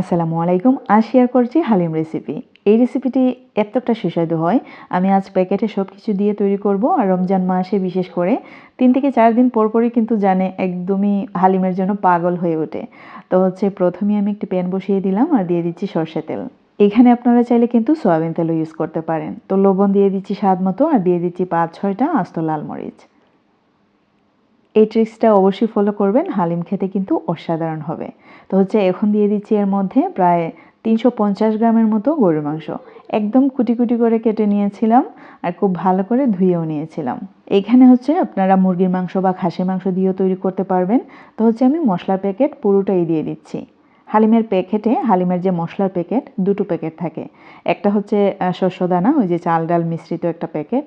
আসসালামু আলাইকুম, আজ শেয়ার করছি হালিম রেসিপি এই রেসিপিটি এতটা সুস্বাদু হয়, আমি আজ প্যাকেটে সব কিছু দিয়ে তৈরি করব আর রমজান মাসে বিশেষ করে। তিন থেকে চার দিন পর পরই কিন্তু জানে একদমই হালিমের জন্য পাগল হয়ে ওঠে। তো হচ্ছে প্রথমে আমি একটি প্যান বসিয়ে দিলাম আর দিয়ে দিচ্ছি সর্ষে তেল। এখানে আপনারা চাইলে কিন্তু সয়াবিন তেলও ইউজ করতে পারেন। তো লবণ দিয়ে দিচ্ছি স্বাদ মতো আর দিয়ে দিচ্ছি পাঁচ ছয়টা আস্ত লাল মরিচ। এই ট্রিক্সটা অবশ্যই ফলো করবেন। হালিম খেতে কিন্তু অসাধারণ হবে। তো হচ্ছে এখন দিয়ে দিচ্ছি এর মধ্যে প্রায় তিনশো পঞ্চাশ গ্রামের মতো গরুর মাংস। একদম কুটি কুটি করে কেটে নিয়েছিলাম আর খুব ভালো করে ধুয়েও নিয়েছিলাম। এখানে হচ্ছে আপনারা মুরগির মাংস বা খাসির মাংস দিয়েও তৈরি করতে পারবেন। তো হচ্ছে আমি মশলার প্যাকেট পুরোটাই দিয়ে দিচ্ছি। হালিমের প্যাকেটে, হালিমের যে মশলার প্যাকেট, দুটো প্যাকেট থাকে। একটা হচ্ছে শস্য দানা ওই যে চাল ডাল মিশ্রিত একটা প্যাকেট,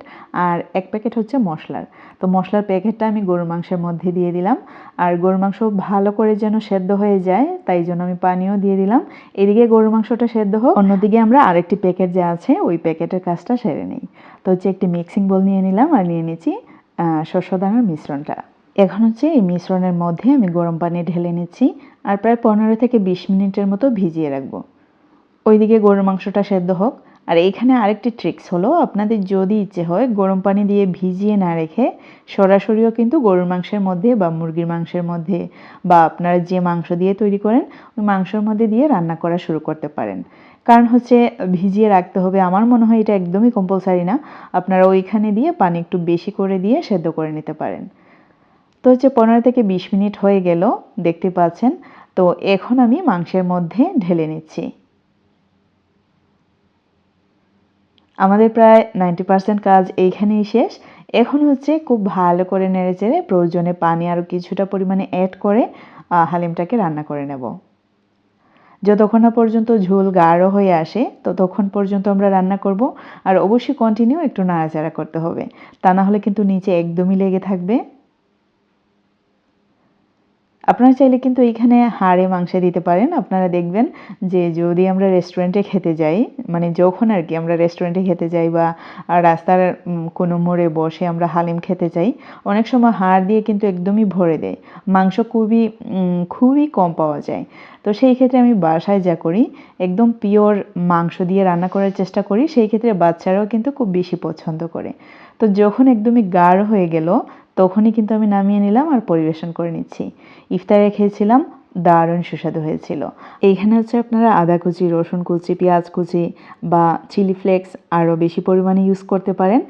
আর এক প্যাকেট হচ্ছে মশলার। তো মশলার প্যাকেটটা আমি গরুর মাংসের মধ্যে দিয়ে দিলাম। আর গরুর মাংস ভালো করে যেন সেদ্ধ হয়ে যায়, তাই জন্য আমি পানিও দিয়ে দিলাম। এদিকে গরুর মাংসটা সেদ্ধ হোক। অন্যদিকে আমরা আরেকটি প্যাকেট যে আছে, ওই প্যাকেটের কাজটা সেরে নিই। তো হচ্ছে একটি মিক্সিং বোল নিয়ে নিলাম আর নিয়ে নিচ্ছি শস্য দানার মিশ্রণটা। এখন হচ্ছে এই মিশ্রণের মধ্যে আমি গরম পানি ঢেলে নিচ্ছি আর প্রায় পনেরো থেকে বিশ মিনিটের মতো ভিজিয়ে রাখব। ওইদিকে গরুর মাংসটা সেদ্ধ হোক। আর এইখানে আরেকটি ট্রিক্স হলো, আপনাদের যদি ইচ্ছে হয় গরম পানি দিয়ে ভিজিয়ে না রেখে সরাসরিও কিন্তু গরুর মাংসের মধ্যে বা মুরগির মাংসের মধ্যে বা আপনারা যে মাংস দিয়ে তৈরি করেন, ওই মাংসের মধ্যে দিয়ে রান্না করা শুরু করতে পারেন। কারণ হচ্ছে ভিজিয়ে রাখতে হবে, আমার মনে হয় এটা একদমই কম্পালসারি না। আপনারা ওইখানে দিয়ে পানি একটু বেশি করে দিয়ে সেদ্ধ করে নিতে পারেন। তো হচ্ছে পনেরো থেকে বিশ মিনিট হয়ে গেল, দেখতে পাচ্ছেন। তো এখন আমি মাংসের মধ্যে ঢেলে নিচ্ছি। আমাদের প্রায় নাইনটি পার্সেন্ট কাজ এইখানেই শেষ। এখন হচ্ছে খুব ভালো করে নেড়ে চেড়ে প্রয়োজনে পানি আরও কিছুটা পরিমাণে অ্যাড করে হালিমটাকে রান্না করে নেব। যতক্ষণ না পর্যন্ত ঝোল গাঢ় হয়ে আসে, ততক্ষণ পর্যন্ত আমরা রান্না করব। আর অবশ্যই কন্টিনিউ একটু নাড়াচাড়া করতে হবে। তা না হলে কিন্তু নিচে একদমই লেগে থাকবে। আপনারা চাইলে কিন্তু এইখানে হাড়ে মাংস দিতে পারেন। আপনারা দেখবেন যে যদি আমরা রেস্টুরেন্টে খেতে যাই মানে যখন আর কি আমরা রেস্টুরেন্টে খেতে যাই বা রাস্তার কোনো মোড়ে বসে আমরা হালিম খেতে চাই অনেক সময় হাড় দিয়ে কিন্তু একদমই ভরে দেয়। মাংস খুবই খুবই কম পাওয়া যায়। তো সেই ক্ষেত্রে আমি বাসায় যা করি, একদম পিওর মাংস দিয়ে রান্না করার চেষ্টা করি। সেই ক্ষেত্রে বাচ্চারাও কিন্তু খুব বেশি পছন্দ করে। তো যখন একদমই গাঢ় হয়ে গেল, তখনই কিন্তু আমি নামিয়ে নিলাম আর পরিবেশন করে নিচ্ছি। ইফতারে খেয়েছিলাম, দারুণ সুস্বাদু হয়েছিল। এইখানে হচ্ছে আপনারা আদা কুচি, রসুন কুচি, পেঁয়াজ কুচি বা চিলি ফ্লেক্স আরও বেশি পরিমাণে ইউজ করতে পারেন।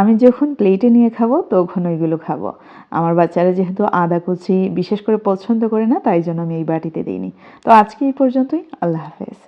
আমি যখন প্লেটে নিয়ে খাব, তখন ওইগুলো খাব। আমার বাচ্চারা যেহেতু আদা কুচি বিশেষ করে পছন্দ করে না, তাই জন্য আমি এই বাটিতে দিইনি। তো আজকে এই পর্যন্তই। আল্লাহ হাফেজ।